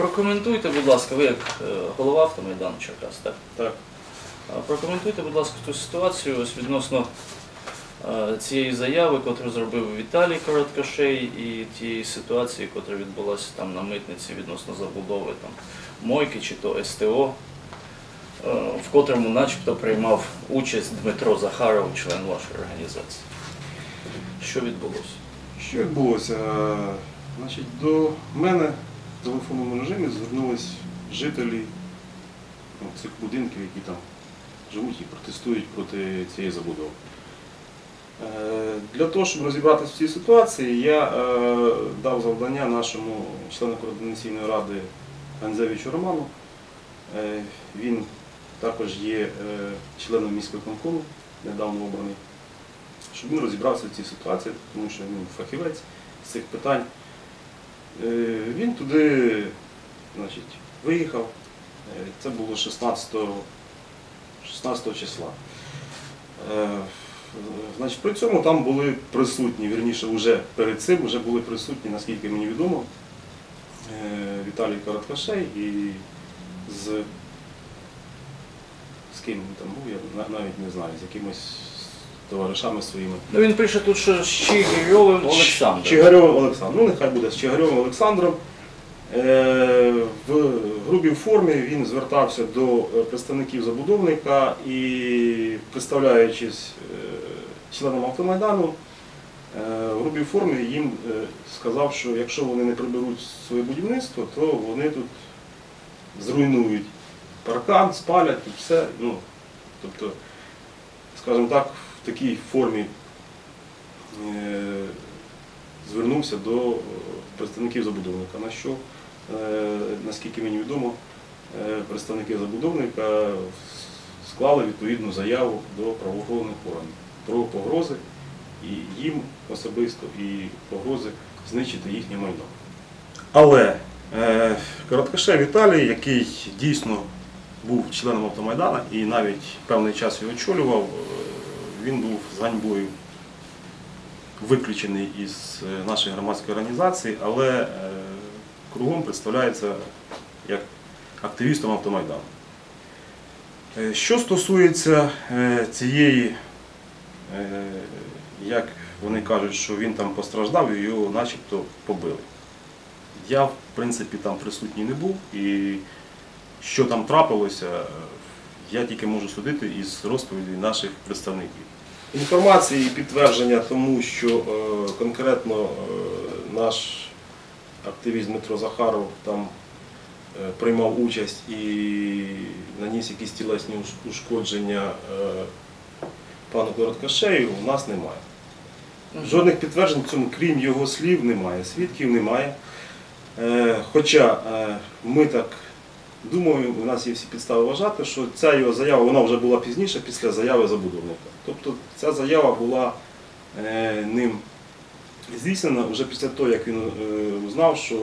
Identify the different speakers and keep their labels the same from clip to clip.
Speaker 1: Прокоментуйте, будь ласка, ви як е, голова автомайдану Черкас, так?
Speaker 2: Так.
Speaker 1: Прокоментуйте, будь ласка, ту ситуацію ось відносно е, цієї заяви, яку зробив Віталій Короткошей, і тієї ситуації, яка відбулася там на митниці відносно забудови там, мойки чи то СТО, е, в котрому начебто приймав участь Дмитро Захаров, член вашої організації. Що відбулося?
Speaker 2: Що відбулося? Значить, до мене в телефонному режимі звернулись жителі ну, цих будинків, які там живуть і протестують проти цієї забудови. Е, Для того, щоб розібратися в цій ситуації, я е, дав завдання нашому члену координаційної ради Ганзевичу Роману. Е, Він також є членом міськвиконкому, недавно обраний, щоб він розібрався в цій ситуації, тому що він фахівець з цих питань. Е, Він туди значить, виїхав. Е, Це було 16, 16 числа. Е, Значить, при цьому там були присутні, вірніше, вже перед цим вже були присутні, наскільки мені відомо, Віталій Короткашей і з, з ким він там був, я навіть не знаю, з якимось товаришами своїми.
Speaker 1: Ну він пише тут, що з Чигирьовим Олександром.
Speaker 2: Чигарьовим Олександром. Ну, нехай буде з Чигарьовим Олександром. Е, В грубій формі він звертався до е, представників забудовника і, представляючись е, членом автомайдану, в грубій формі їм сказав, що якщо вони не приберуть своє будівництво, то вони тут зруйнують паркан, спалять тут все. Ну, тобто, скажімо так, в такій формі е, звернувся до е, представників забудовника, на що, е, наскільки мені відомо, представники забудовника склали відповідну заяву до правоохоронних органів про погрози і їм особисто, і погрози знищити їхнє майно. Але Короткаше Віталій, який дійсно був членом автомайдана і навіть певний час його очолював, він був з виключений із е, нашої громадської організації, але е, кругом представляється як активістом автомайдану. Е, Що стосується цієї, як вони кажуть, що він там постраждав і його начебто побили. Я, в принципі, там присутній не був і що там трапилося, я тільки можу судити із розповіді наших представників. Інформації і підтвердження тому, що е, конкретно е, наш активіст Дмитро Захаров там е, приймав участь і наніс якісь тілесні ушкодження е, пану Короткашею, у нас немає. Жодних підтверджень цьому, крім його слів, немає, свідків немає. Е, Хоча е, ми так думаємо, у нас є всі підстави вважати, що ця його заява вона вже була пізніше після заяви забудовника. Тобто ця заява була е, ним здійснена вже після того, як він е, узнав, що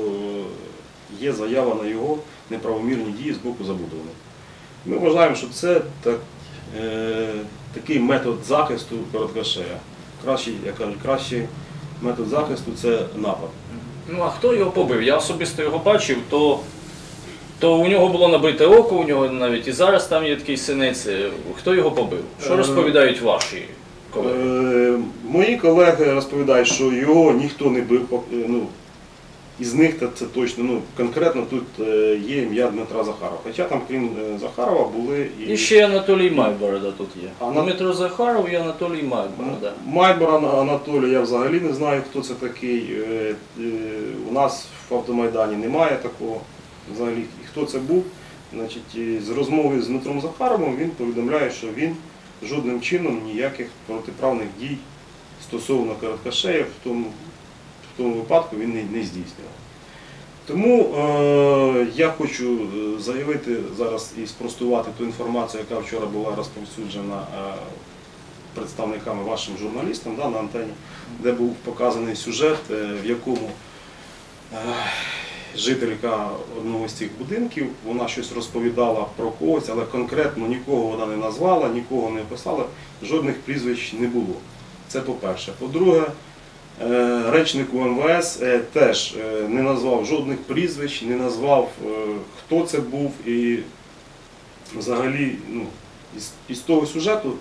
Speaker 2: є заява на його неправомірні дії з боку забудовника. Ми вважаємо, що це так, е, такий метод захисту короткошея. Кращий, як кажуть, кращий метод захисту це напад.
Speaker 1: Ну а хто його побив? Я особисто його бачив, то, то у нього було набите око, у нього навіть і зараз там є такий синець. Хто його побив? Що
Speaker 2: Е,
Speaker 1: розповідають ваші колеги?
Speaker 2: Е, Мої колеги розповідають, що його ніхто не бив. е, Ну, із них це точно. Ну, конкретно тут е, є ім'я Дмитра Захарова. Хоча там, крім е, Захарова, були і,
Speaker 1: І ще Анатолій Майборода тут є.
Speaker 2: Ана-
Speaker 1: Дмитро Захаров і Анатолій Майборода.
Speaker 2: Майбор Ана- Анатолій, я взагалі не знаю, хто це такий. Е, е, У нас в автомайдані немає такого. Взагалі, хто це був. Значить, з розмови з Дмитром Захаровим він повідомляє, що він жодним чином ніяких протиправних дій стосовно Короткашея в тому, в тому випадку він не, не здійснював. Тому е, я хочу е, заявити зараз і спростувати ту інформацію, яка вчора була розповсюджена е, представниками вашим журналістам да, на антені, де був показаний сюжет, е, в якому е, жителька одного з цих будинків, вона щось розповідала про когось, але конкретно нікого вона не назвала, нікого не описала, жодних прізвищ не було. Це по-перше. По-друге, Е, Речнику МВС е, теж е, не назвав жодних прізвищ, не назвав, хто це був, і взагалі ну, із, із того сюжету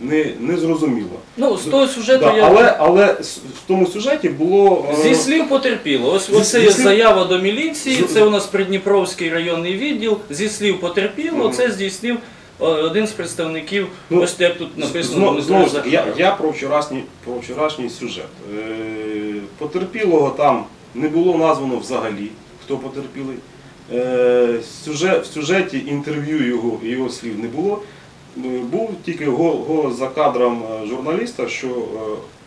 Speaker 2: не, не зрозуміло.
Speaker 1: Ну, з того сюжету
Speaker 2: Да,
Speaker 1: я.
Speaker 2: але, але с- в тому сюжеті було. е,
Speaker 1: Зі слів потерпіло. Ось
Speaker 2: Зі-
Speaker 1: оце є
Speaker 2: слів-
Speaker 1: заява до міліції,
Speaker 2: З-
Speaker 1: це у нас Придніпровський районний відділ. Зі слів потерпіло,
Speaker 2: Мгм.
Speaker 1: це здійснив е, один з представників,
Speaker 2: Ну,
Speaker 1: ось як тут написано, Дмитро
Speaker 2: знову ж таки, я,
Speaker 1: Захаров.
Speaker 2: я про вчорашній, про вчорашній сюжет. Е, потерпілого там не було названо взагалі, хто потерпілий. Е, сюжет, в сюжеті інтерв'ю його, його слів не було. Був тільки го- голос за кадром е, журналіста, що е,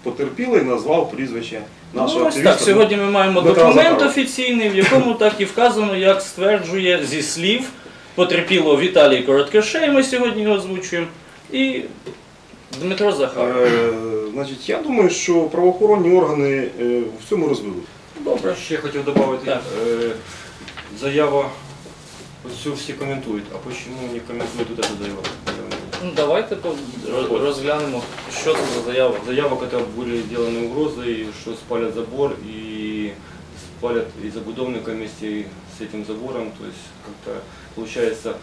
Speaker 2: потерпілий назвав прізвище нашого
Speaker 1: Ну, ось
Speaker 2: активіста.
Speaker 1: так, сьогодні ми маємо
Speaker 2: Дмитра
Speaker 1: документ
Speaker 2: Захарова.
Speaker 1: офіційний, в якому так і вказано, як стверджує зі слів потерпіло Віталій Короткошей, ми сьогодні його озвучуємо, і Дмитро Захаров.
Speaker 2: Е, значить, я думаю, що правоохоронні органи е, в цьому розберуть.
Speaker 1: Добре.
Speaker 3: Ще хотів додати, е, заява, все всі коментують, а почему не коментують вот эту заяву?
Speaker 1: Ну, давайте по- роз- розглянемо, що це за заява.
Speaker 3: Заява, когда были сделаны угрозы, что спалят забор и спалят и забудовника вместе с этим забором. То есть как-то получается,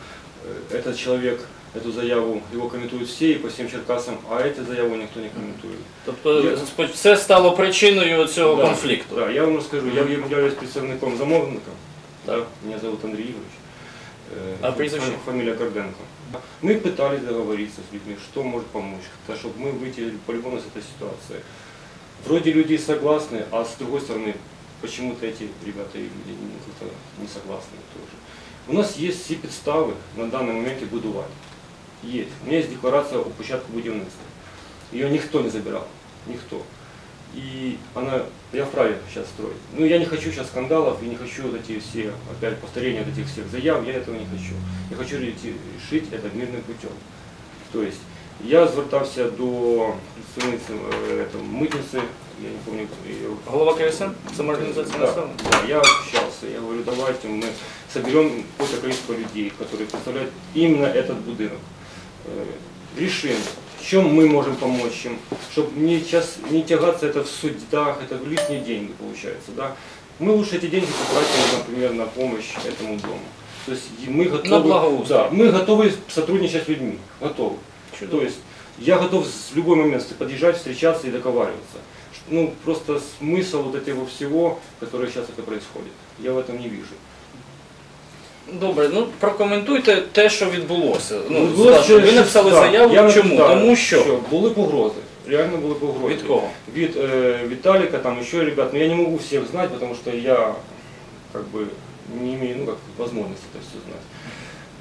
Speaker 3: э, этот человек эту заяву, его комментуют все и по всем Черкасам, а эту заяву никто не комментует.
Speaker 1: Тобто
Speaker 3: Я-
Speaker 1: спо- це стало причиною цього
Speaker 3: Да,
Speaker 1: конфлікту.
Speaker 3: Да, я вам расскажу. Я являюсь представником замовника. Да, меня зовут Андрей Игоревич. Э,
Speaker 1: А прізвище?
Speaker 3: фа- Фамилия Горденко. Мы пытались договориться с людьми, что может помочь, так, чтобы мы выйти по-любому с этой ситуации. Вроде люди согласны, а с другой стороны, почему-то эти ребята и люди не- как-то не согласны тоже. У нас есть все підстави на данный момент и будувати. Есть. У меня есть декларация о початку будівництва. Ее никто не забирал. Никто. И она, я вправе сейчас строить. Ну, я не хочу сейчас скандалов и не хочу вот эти все, опять повторения вот этих всех заяв, я этого не хочу. Я хочу рети- решить это мирным путем. То есть, я звертався до представниці е, там, митниці, я не помню, її
Speaker 1: Голова КСН? Самоорганізація
Speaker 3: да,
Speaker 1: населення?
Speaker 3: да, я общался, я говорю, давайте мы соберем какое-то количество людей, которые представляют именно этот будинок. Э, Решим, в чем мы можем помочь им, чтобы не, час, не тягаться это в судах, это лишние деньги получается. Да? Мы лучше эти деньги потратим, например, на помощь этому дому. То есть мы готовы,
Speaker 1: На
Speaker 3: да, мы готовы сотрудничать с людьми, готовы.
Speaker 1: Чудово.
Speaker 3: То есть я готов в любой момент подъезжать, встречаться и договариваться. Ну, просто смысл вот этого всего, которое сейчас это происходит, я в этом не вижу.
Speaker 1: Добре, ну прокоментуйте те, що відбулося. Ну,
Speaker 3: було
Speaker 1: Саша,
Speaker 3: ще-
Speaker 1: ви
Speaker 3: ще-
Speaker 1: написали
Speaker 3: так,
Speaker 1: заяву.
Speaker 3: я
Speaker 1: Чому?
Speaker 3: написав,
Speaker 1: Тому що
Speaker 3: були погрози. Реально були погрози.
Speaker 1: від кого?
Speaker 3: Від э, Виталика, там еще ребят, но я не могу всех знать, потому что я как бы не имею ну, как, возможности это все знать.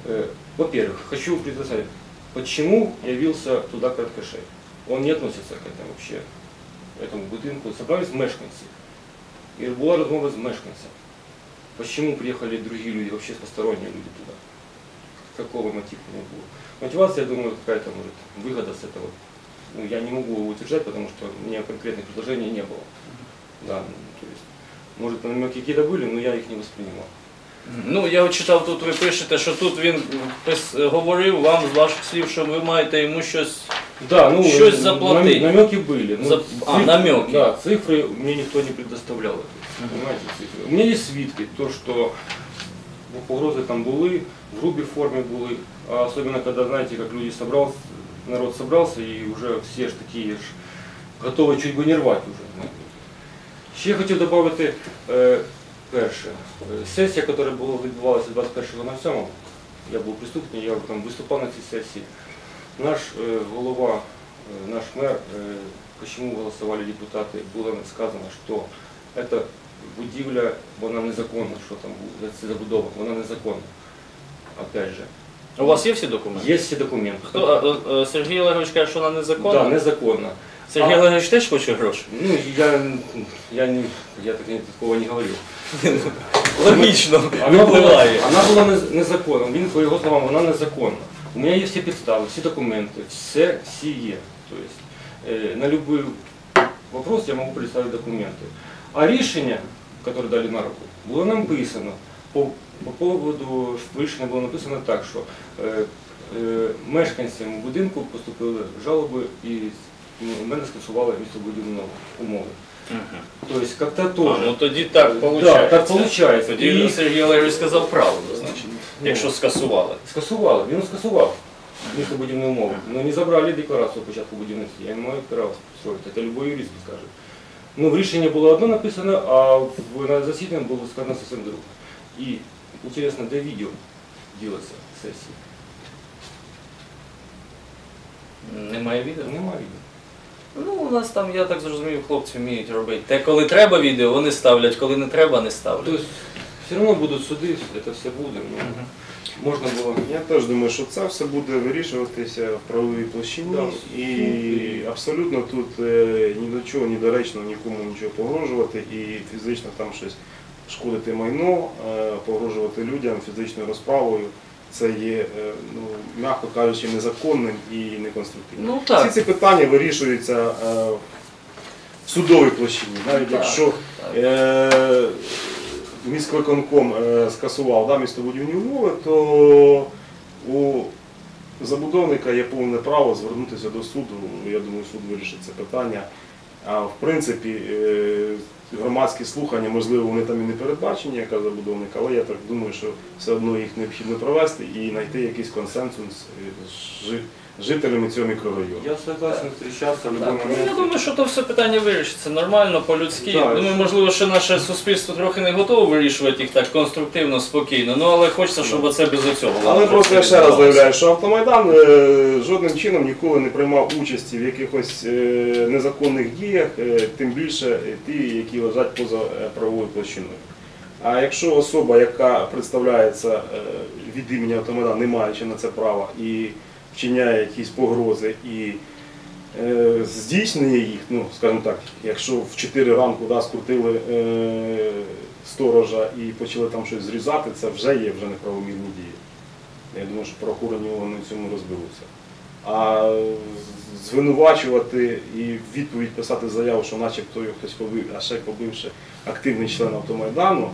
Speaker 3: Э, во-первых, хочу предоставить, почему явился туда Краткошей. Он не относится к этому вообще, этому будинку. Собрались мешканцы. И была размова с мешканцем. Почему приехали другие люди, вообще посторонние люди туда? Какого мотива не было? Мотивация, я думаю, какая-то может выгода с этого. Ну, я не могу утверждать, потому что у меня конкретных предложений не было. Да, ну, то есть, может, намеки какие-то были, но я их не воспринимал.
Speaker 1: Ну, я от читав, тут ви пишете, що тут він пис- говорив вам з ваших слів, що ви маєте йому щось.
Speaker 3: Да, ну,
Speaker 1: Щось
Speaker 3: э,
Speaker 1: заплатить.
Speaker 3: нам- намеки были. Ну,
Speaker 1: За- а, намеки.
Speaker 3: Да, цифры мне никто не предоставлял. Понимаете. У меня есть свитки, то, что погрози там були, в грубій формі були, а особенно когда, знаете, как люди собрался, народ собрался и уже все ж такі ж готові чуть би не рвати вже. Ще хотів додати е, перше. Сесія, яка була відбувалася 21.07, я був присутній, я там виступав на цій сесії. Наш е, голова, е, наш мер, е, почему голосували депутати, було сказано, що ця будівля, вона незаконна, що там це забудова, вона незаконна. Опять же,
Speaker 1: У вас є всі документи?
Speaker 3: є всі документи.
Speaker 1: Хто, а, а, Сергій Олегович каже, що вона незаконна?
Speaker 3: Да, незаконно.
Speaker 1: Сергій
Speaker 3: А-
Speaker 1: Олегович теж хоче гроші.
Speaker 3: Ну, я, я, не, я так, такого не говорив.
Speaker 1: Логічно,
Speaker 3: Вона була, вона була незаконна. Він, по його словам, вона незаконна. У мене є всі підстави, всі документи, все, всі є. Тобто, е, на будь-який вопрос я можу представити документи. А рішення, яке дали на руку, було написано. По, по поводу рішення було написано так, що е, е, мешканцям будинку поступили жалоби і ну, в мене скасували містобудівні умови.
Speaker 1: Мгм.
Speaker 3: То есть как-то
Speaker 1: А, ну тоді так
Speaker 3: Да, так получается.
Speaker 1: Тоді
Speaker 3: І-
Speaker 1: Сергій Олегович сказав правду, значить,
Speaker 3: Ну,
Speaker 1: якщо скасували.
Speaker 3: Скасували, він скасував містобудівні умови. Ну не забрали декларацію початку будівництва. Я не маю права строїти. Це любой юрист скаже. Ну, в рішенні було одно написано, а в, на засіданні було сказано зовсім друге. І інтересно, де відео ділиться сесії?
Speaker 1: Немає відео?
Speaker 3: Немає відео.
Speaker 1: Ну, у нас там, я так зрозумів, хлопці вміють робити. Те, коли треба відео, вони ставлять, коли не треба, не ставлять.
Speaker 3: Тобто все одно будуть суди, це все буде. Ну, можна було.
Speaker 2: Я теж думаю, що це все буде вирішуватися в правовій площині
Speaker 3: Да.
Speaker 2: і абсолютно тут е, ні до чого, ні доречно нікому нічого погрожувати і фізично там щось шкодити майно, е, погрожувати людям фізичною розправою. Це є, е, ну, м'яко кажучи, незаконним і неконструктивним.
Speaker 1: Ну так.
Speaker 2: Всі ці питання вирішуються е, в судовій площині. Навіть
Speaker 1: Так,
Speaker 2: якщо
Speaker 1: так.
Speaker 2: е, міськвиконком е, скасував да, містобудівні умови, то у забудовника є повне право звернутися до суду. Я думаю, суд вирішить це питання. А в принципі, е, громадські слухання, можливо, вони там і не передбачені, яка забудовник, але я так думаю, що все одно їх необхідно провести і знайти якийсь консенсус е, з жителями цього мікрорайону.
Speaker 3: Я согласен в будь-який
Speaker 1: ну, я думаю, що то все питання вирішиться нормально, по-людськи. Думаю, можливо, що наше суспільство трохи не готове вирішувати їх так конструктивно, спокійно. Ну але хочеться, щоб оце без оцього.
Speaker 2: Але просто я ще раз заявляю, що автомайдан е, жодним чином ніколи не приймав участі в якихось е, незаконних діях, тим більше ті, які лежать поза е, правовою площиною. А якщо особа, яка представляється е, від імені автомайдану, не маючи на це права і вчиняє якісь погрози і е, здійснює їх, ну скажімо так, якщо в 4 ранку да, скрутили сторожа і почали там щось зрізати, це вже є вже неправомірні дії. Я думаю, що правоохоронні органи в цьому розберуться. А звинувачувати і в відповідь писати заяву, що начебто його хтось побив, а ще побивши активний член автомайдану.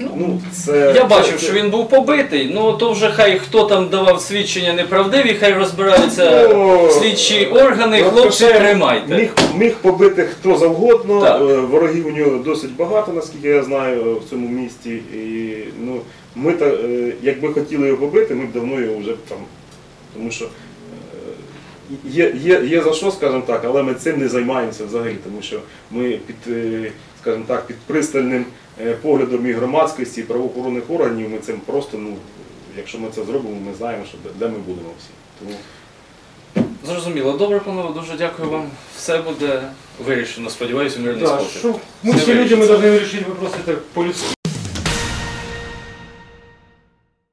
Speaker 2: Ну, це,
Speaker 1: Я бачив,
Speaker 2: це-
Speaker 1: що він був побитий, ну то вже хай хто там давав свідчення неправдиві, хай розбираються
Speaker 2: Ну,
Speaker 1: слідчі органи,
Speaker 2: Ну,
Speaker 1: хлопці,
Speaker 2: Лукашенко
Speaker 1: тримайте.
Speaker 2: Міг, міг побити хто завгодно.
Speaker 1: Так.
Speaker 2: Е, Ворогів у нього досить багато, наскільки я знаю, в цьому місті. І, ну, ми та, е, якби хотіли його побити, ми б давно його вже б там. Тому що є, є, є за що, скажімо так, але ми цим не займаємося взагалі, тому що ми під, е, скажімо так, під пристальним е, поглядом і громадськості, і правоохоронних органів, ми цим просто, ну, якщо ми це зробимо, ми знаємо, що де, де ми будемо всі. Тому
Speaker 1: Зрозуміло, добре, панове, дуже дякую вам. Все буде вирішено, сподіваюся, мирний
Speaker 3: Да,
Speaker 1: спосіб.
Speaker 3: ми всі люди, ми повинні вирішити вопроси так по-людськи.